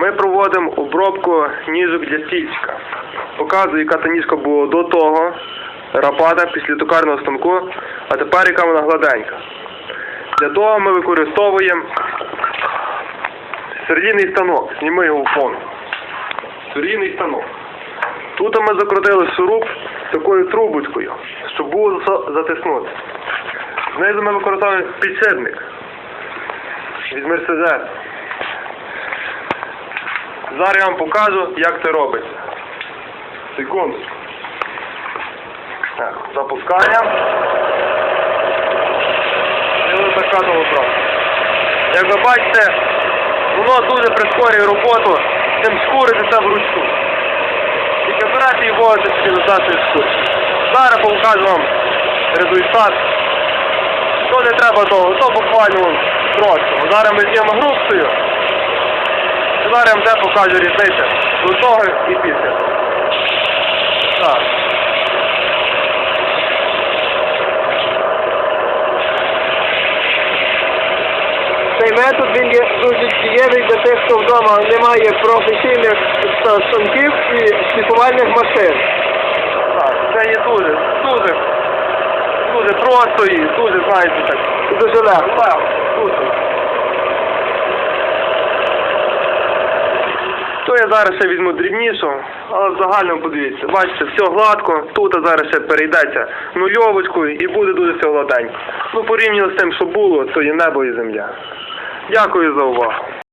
Ми проводимо обробку ніжок для стільчика. Показую, яка та ніжка була до того рапата після токарного станку, а тепер яка вона гладенька. Для того ми використовуємо серійний станок. Зніми його в фон. Серійний станок. Тут ми закрутили шуруп такою трубочкою, щоб було затиснути. Знизу ми використовуємо підшипник від Мерседес. Зараз я вам покажу, як це робиться. Секунду. Так, запускаємо. І ось така просто. Як ви бачите, воно дуже прискорює роботу, вручну. Тільки берете і собі до нашої шкури. Зараз покажу вам результат. То не треба того, то буквально просто. Зараз ми з'їмо грубкою. Зараз вам де покажу різницю до того і після. Так. Цей метод він є дуже дієвий для тих, хто вдома не має професійних ста- станків і шліфувальних машин. Так, це є дуже, дуже, дуже просто і дуже, знаєте, так. Дуже легко. Легко, дуже. То я зараз ще візьму дрібнішу, але в загальному подивіться, бачите, все гладко, тут зараз ще перейдеться нульовочкою і буде дуже все гладенько. Ну порівняно з тим, що було, то є небо і земля. Дякую за увагу.